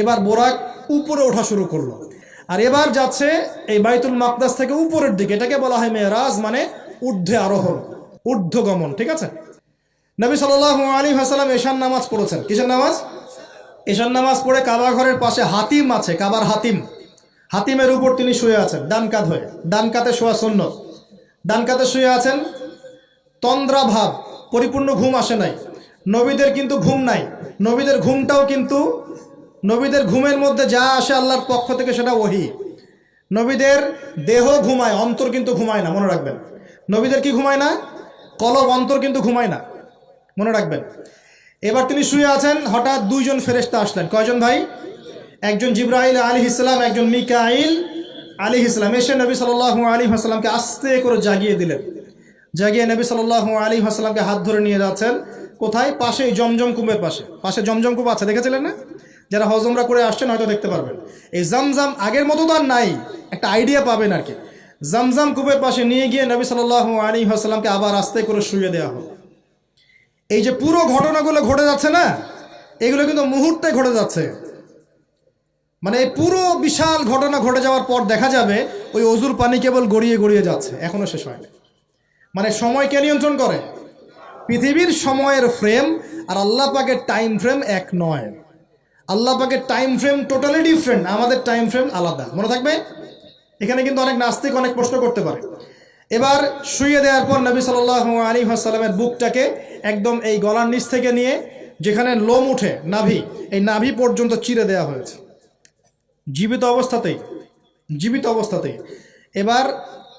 এবার বোরাক উপরে ওঠা শুরু করল। আর এবার যাচ্ছে এই বাইতুল মাকদাস থেকে উপরের দিকে, এটাকে বলা হয় মেয়েরাজ মানে ঊর্ধ্বে আরোহণ, ঊর্ধ্বগমন, ঠিক আছে? নবী সাল আলী হাসালাম এশান নামাজ পড়েছেন। কিসের নামাজ? এশান নামাজ পড়ে কাবা ঘরের পাশে হাতিম আছে, কাবার হাতিম। হাতিমের উপর তিনি শুয়ে আছেন, ডান কাত হয়ে। ডান কাতে শোয়া সুন্নত। ডান কাতে শুয়ে আছেন তন্দ্রা ভাব পরিপূর্ণ ঘুম আসে নাই। নবীদের কিন্তু ঘুম নাই। নবীদের ঘুমটাও কিন্তু নবীদের ঘুমের মধ্যে যা আসে আল্লাহর পক্ষ থেকে সেটা ওহি। নবীদের দেহ ঘুমায়, অন্তর কিন্তু ঘুমায় না, মনে রাখবেন। নবীদের কি ঘুমায় না? কলব, অন্তর কিন্তু ঘুমায় না, মনে রাখবেন। এবার তিনি শুয়ে আছেন, হঠাৎ দুইজন ফেরেস্তা আসলেন। কয়জন ভাই? একজন জিব্রাইল আলী ইসলাম একজন মিকাইল আলী ইসলাম এসে নবী সাল আলী হাসলামকে আস্তে করে জাগিয়ে দিলেন। জাগিয়ে নবী সাল আলী হাসলামকে হাত ধরে নিয়ে যাচ্ছেন। কোথায়? পাশে জমজম কুমের পাশে। পাশে জমজম কূপ আছে, দেখেছিলেন না? যারা হজমরা করে আসছেন হয়তো দেখতে পারবেন। এই জামজাম আগের মতো তো আর নাই, একটা আইডিয়া পাবেন আর কি। জামজাম কূপের পাশে নিয়ে গিয়ে নবী সাল আলী হাসলামকে আবার আস্তে করে শুয়ে দেওয়া হলো। এই যে পুরো ঘটনাগুলো ঘটে যাচ্ছে না, এগুলো কিন্তু মুহূর্তে ঘটে যাচ্ছে। মানে পুরো বিশাল ঘটনা ঘটে যাওয়ার পর দেখা যাবে, ওই অজুর পানি কেবল গড়িয়ে গড়িয়ে যাচ্ছে, এখনও শেষ হয়নি। মানে সময় কে নিয়ন্ত্রণ করে? পৃথিবীর সময়ের ফ্রেম আর আল্লাহ পাকের টাইম ফ্রেম এক নয়। আল্লাহ পাকের টাইম ফ্রেম টোটালি ডিফারেন্ট আমাদের টাইম ফ্রেম আলাদা। মনে থাকবে? এখানে কিন্তু অনেক নাস্তিক অনেক প্রশ্ন করতে পারে। এবার শুয়ে দেওয়ার পর নবী সাল আলী সাল্লামের বুকটাকে একদম এই গলার নিচ থেকে নিয়ে যেখানে লোম উঠে, নাভি, এই নাভি পর্যন্ত চিরে দেওয়া হয়েছে। জীবিত অবস্থাতেই জীবিত অবস্থাতেই। এবার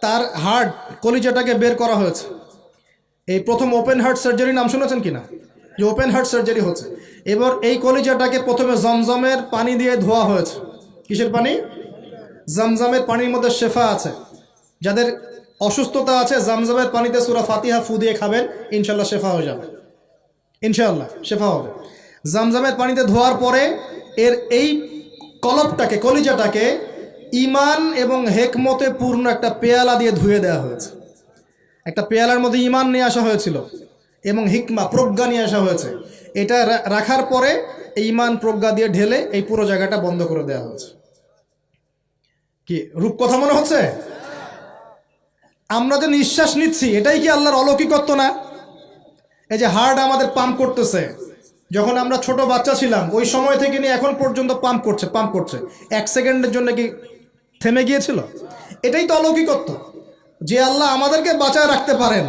তার হার্ট কলিজাটাকে বের করা হয়েছে। এই প্রথম ওপেন হার্ট সার্জারি নাম শুনেছেন কিনা? যে ওপেন হার্ট সার্জারি হচ্ছে। এবার এই কলিজাটাকে প্রথমে জমজমের পানি দিয়ে ধোয়া হয়েছে। কিসের পানি? জমজমের পানির মধ্যে শেফা আছে। যাদের অসুস্থতা আছে, জমজমের পানিতে সুরা ফাতিহা ফু দিয়ে খাবেন ইনশাল্লাহ শেফা হয়ে যাবে। ইনশাল্লাহ শেফা হবে। জমজমের পানিতে ধোয়ার পরে এর এই কলপটাকে, কলিজাটাকে ইমান এবং হেকমতে পূর্ণ একটা পেয়ালা দিয়ে ধুয়ে দেওয়া হয়েছে। একটা পেয়ালার মধ্যে ইমান নিয়ে আসা হয়েছিল। এবং হিকমা, প্রজ্ঞা নিয়ে আসা হয়েছে। এটা রাখার পরে এই ইমান প্রজ্ঞা দিয়ে ঢেলে এই পুরো জায়গাটা বন্ধ করে দেওয়া হয়েছে। কি, রূপকথা মনে হচ্ছে? আমরা যে নিঃশ্বাস নিচ্ছি, এটাই কি আল্লাহর অলৌকিকত্ব না? এই যে হার্ট আমাদের পাম্প করতেছে। যখন আমরা ছোট বাচ্চা ছিলাম, ওই সময় থেকে নিয়ে এখন পর্যন্ত পাম্প করছে পাম্প করছে। এক সেকেন্ডের জন্য কি থেমে গিয়েছিল? এটাই তো অলৌকিকত্ব। যে আল্লাহ আমাদেরকে বাঁচায় রাখতে পারেন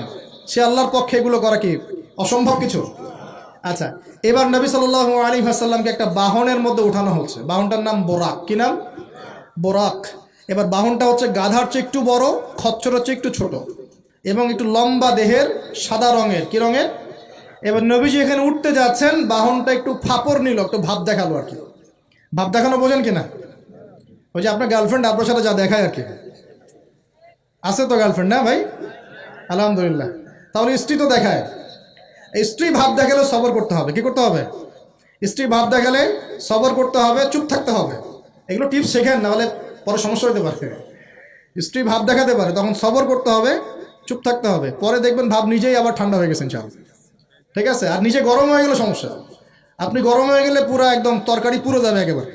সে আল্লাহর পক্ষে এগুলো করা কি? অসম্ভব কিছু? আচ্ছা এবার নবী সাল আলী হাসাল্লামকে একটা বাহনের মধ্যে উঠানো হচ্ছে। বাহনটার নাম বোরাক। কি নাম? বোরাক। এবার বাহনটা হচ্ছে গাধার চেয়ে একটু বড় খচ্চর হচ্ছে একটু ছোট এবং একটু লম্বা দেহের সাদা রঙের। কি রঙের? এবার নবীজি এখানে উঠতে যাচ্ছেন, বাহনটা একটু ফাপড় নিল, একটু ভাব দেখাল আর কি। ভাব দেখানো বোঝেন কি না ওই যে আপনার গার্লফ্রেন্ড আপনার সাথে যা দেখায় আর কি। আছে তো গার্লফ্রেন্ড না ভাই? আলহামদুলিল্লাহ। তাহলে স্ত্রী তো দেখায়। স্ত্রী ভাব দেখালে সবর করতে হবে। কি করতে হবে? স্ত্রী ভাব দেখালে সবর করতে হবে, চুপ থাকতে হবে। এগুলো টিপস শেখেন নাহলে পরে সমস্যা হতে পারে। স্ত্রী ভাব দেখাতে পারে, তখন সবর করতে হবে, চুপ থাকতে হবে। পরে দেখবেন ভাব নিজেই আবার ঠান্ডা হয়ে গেছেন চাল ঠিক আছে? আর নিজে গরম হয়ে গেলে সমস্যা। আপনি গরম হয়ে গেলে পুরো একদম তরকারি পুরো যাবে একেবারে।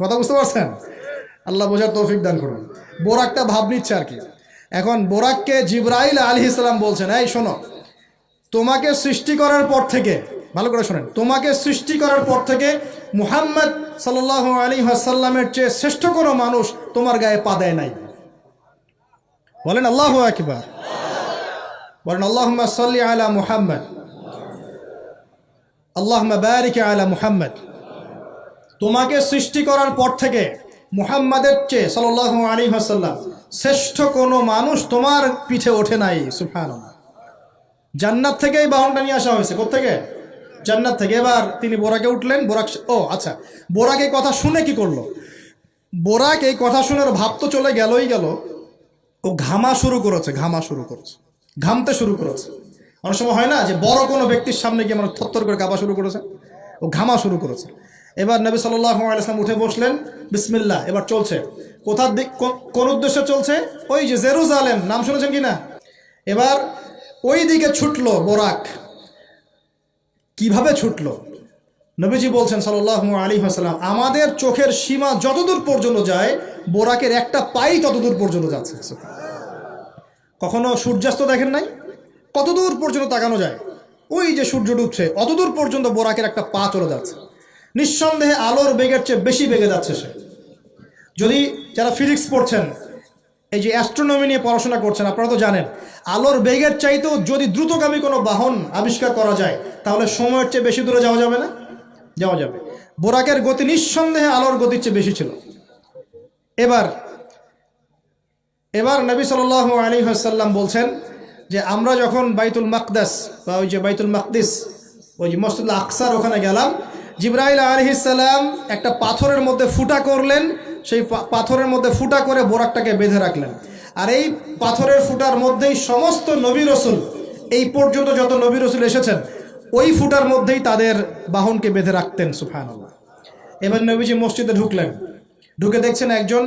কথা বুঝতে পারছেন? আল্লাহ বোঝার তৌফিক দান করুন। বোরাকটা ভাব নিচ্ছে আর কি। এখন বোরাককে জিব্রাইল আলী ইসলাম বলছেন, এই শোনো, তোমাকে সৃষ্টি করার পর থেকে, ভালো করে শোনেন, তোমাকে সৃষ্টি করার পর থেকে মুহাম্মদ সাল আলী আসাল্লামের চেয়ে শ্রেষ্ঠ কোনো মানুষ তোমার গায়ে পা দেয় নাই। বলেন, আল্লাহ একবার বলেন আল্লাহ সাল্লি আলা মুহাম্মদ। আল্লাহ বারিক আলা মুহাম্মদ। তোমাকে সৃষ্টি করার পর থেকে মুহাম্মাদের চেয়ে সাল আলী হাসাল্লাম শ্রেষ্ঠ কোনো মানুষ তোমার পিঠে ওঠে নাই সুফান জান্নাত থেকে এই বাহনটা নিয়ে আসা হয়েছে কোথেকে জান্নাত থেকে। এবার তিনি বোরাকে উঠলেন, বোরাক ও আচ্ছা বোরাক এই কথা শুনে কি করল? বোরাক এই কথা শুনে ভাব তো চলে গেলই গেল। ও ঘামা শুরু করেছে, ঘামা শুরু করেছে, ঘামতে শুরু করেছে। অনেক সময় হয় না যে বড় কোনো ব্যক্তির সামনে গিয়ে আমরা থরথর করে কাঁপা শুরু করেছে। ও ঘামা শুরু করেছে। এবার নবী সাল্লাম উঠে বসলেন বিসমিল্লা এবার চলছে। কোথার দিক, কোন উদ্দেশ্যে চলছে? ওই যে জেরুজালেম, নাম শুনেছেন কি না এবার ওই দিকে ছুটলো বোরাক। কীভাবে ছুটলো? নবীজি বলছেন সাল্লাহ আলী হাসালাম আমাদের চোখের সীমা যতদূর পর্যন্ত যায়, বোরাকের একটা পাই ততদূর পর্যন্ত যাচ্ছে। কখনো সূর্যাস্ত দেখেন নাই? কতদূর পর্যন্ত তাকানো যায়? ওই যে সূর্য ডুবছে, অতদূর পর্যন্ত বোরাকের একটা পা চলে যাচ্ছে। নিঃসন্দেহে আলোর বেগের চেয়ে বেশি বেগে যাচ্ছে সে। যদি যারা ফিজিক্স পড়ছেন, এই যে অ্যাস্ট্রোনমি নিয়ে পড়াশোনা করছেন, আপনারা তো জানেন, আলোর বেগের চাইতেও যদি দ্রুতগামী কোনো বাহন আবিষ্কার করা যায়, তাহলে সময়ের চেয়ে বেশি দূরে যাওয়া যাবে না? যাওয়া যাবে। বোরাকের গতি নিঃসন্দেহে আলোর গতির চেয়ে বেশি ছিল। এবার এবার নবী সাল আলী হাসাল্লাম বলছেন যে, আমরা যখন বাইতুল মাকদাস বা ওই যে বাইতুল মাকদিস, ওই যে মসজিদ আকসার ওখানে গেলাম জিব্রাইল আলহিসাল্লাম একটা পাথরের মধ্যে ফুটা করলেন, সেই পাথরের মধ্যে ফুটা করে বোরাকটাকে বেঁধে রাখলেন। আর এই পাথরের ফুটার মধ্যেই সমস্ত নবী রসুল, এই পর্যন্ত যত নবী রসুল এসেছেন, ওই ফুটার মধ্যেই তাদের বাহনকে বেঁধে রাখতেন সুফান এবার নবীজি মসজিদে ঢুকলেন। ঢুকে দেখছেন একজন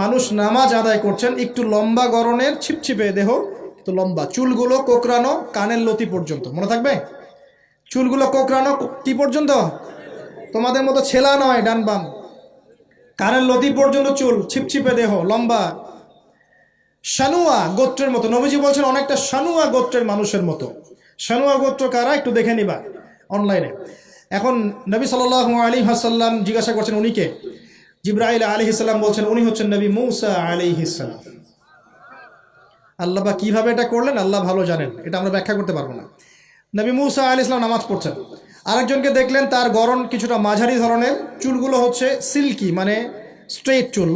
মানুষ নামাজ আদায় করছেন, একটু লম্বা গরনের ছিপছিপে দেহ তো লম্বা, চুলগুলো কোকড়ানো কানের লতি পর্যন্ত। মনে থাকবে? চুলগুলো কোকড়ানো কি পর্যন্ত? তোমাদের মতো ছেলা নয়, ডান বাম। কানের লতি পর্যন্ত চুল, ছিপছিপে দেহ, লম্বা। শানুয়া গোত্রের মতো। নবীজি বলছেন, অনেকটা শানুয়া গোত্রের মানুষের মতো। শানুয়া গোত্র কারা? একটু দেখে নিবা অনলাইনে। এখন নবী সাল আলী হাসাল্লাম জিজ্ঞাসা করছেন উনিকে। জিব্রাইল আলী ইসলাম বলছেন, উনি হচ্ছেন নবী মৌসা আলী ইসলাম আল্লাহ কীভাবে এটা করলেন? আল্লাহ ভালো জানেন। এটা আমরা ব্যাখ্যা করতে পারব না। নবী মুসা আলী ইসলাম নামাজ পড়ছেন। আরেকজনকে দেখলেন তার গরম কিছুটা মাঝারি ধরনের। চুলগুলো হচ্ছে সিল্কি মানে স্ট্রেট চুল